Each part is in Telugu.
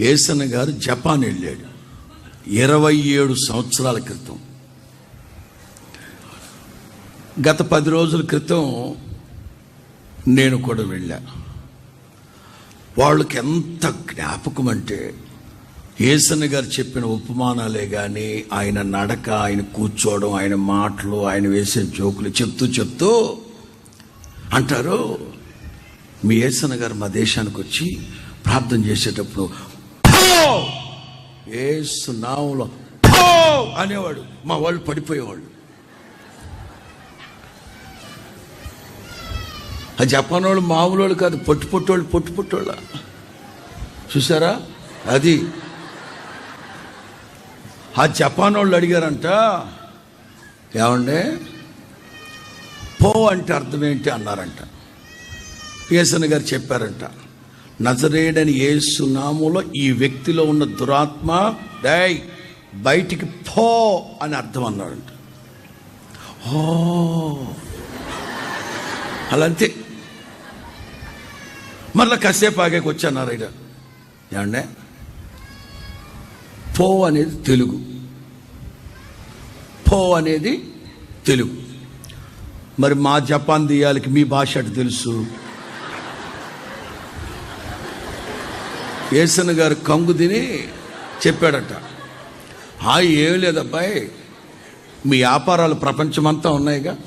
ఏసన్న గారు జపాన్ వెళ్ళాడు. ఇరవై ఏడు సంవత్సరాల క్రితం. గత పది రోజుల క్రితం నేను కూడా వెళ్ళా. వాళ్ళకి ఎంత జ్ఞాపకం అంటే ఏసన్న గారు చెప్పిన ఉపమానాలే కానీ ఆయన నడక ఆయన కూర్చోవడం ఆయన మాటలు ఆయన వేసే జోకులు చెప్తూ చెప్తూ అంటారు మీ ఏసన్న గారు మా దేశానికి వచ్చి ప్రార్థన చేసేటప్పుడు ఏసు నామంలో అనేవాడు. మా వాళ్ళు పడిపోయేవాళ్ళు. ఆ జపాన్ వాళ్ళు మామూలు వాళ్ళు కాదు పొట్టు పొట్టోళ్ళు పొట్టు పొట్టోళ్ళ. చూసారా అది. ఆ జపాన్ వాళ్ళు అడిగారంట ఏమండే? పో అంటే అర్థం ఏంటి అన్నారంట. పిఎస్ఎన్ గారు చెప్పారంట నజరేడని యేసు నామంలో ఈ వ్యక్తిలో ఉన్న దురాత్మ డై బయటికి పో అని అర్థం అన్నాడంట ఓ. అలా అంతే మళ్ళీ కాసేపు ఆగాక వచ్చాను ఇక్కడ ఏమండే? పో అనేది తెలుగు. పో అనేది తెలుగు. మరి మా జపాన్ దియాలకి మీ భాష అటు తెలుసు? ఏసన్ గారు కంగు తిని చెప్పాడట. హాయ్ ఏం లేదబ్బాయి. మీ వ్యాపారాలు ప్రపంచమంతా ఉన్నాయిగా.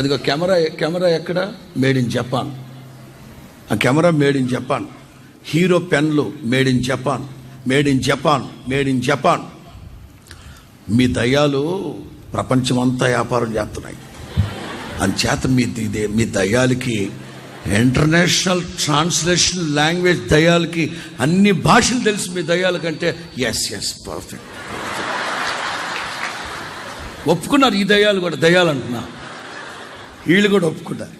అదిగో కెమెరా కెమెరా ఎక్కడ? Made in Japan. ఆ camera made in Japan. Hero పెన్లు made in Japan. Made in Japan. Made in Japan. మీ దయ్యాలు ప్రపంచమంతా వ్యాపారం చేస్తున్నాయి. అంచేత మీ ఇదే మీ దయ్యాలకి ఇంటర్నేషనల్ ట్రాన్స్లేషన్ లాంగ్వేజ్ దయ్యాలకి అన్ని భాషలు తెలుసు మీ దయ్యాలకంటే ఎస్ ఎస్ పర్ఫెక్ట్ ఒప్పుకున్నారు ఈ దయ్యాలు కూడా దయ్యాలు అంటున్నా. వీళ్ళు కూడా ఒప్పుకుంటారు.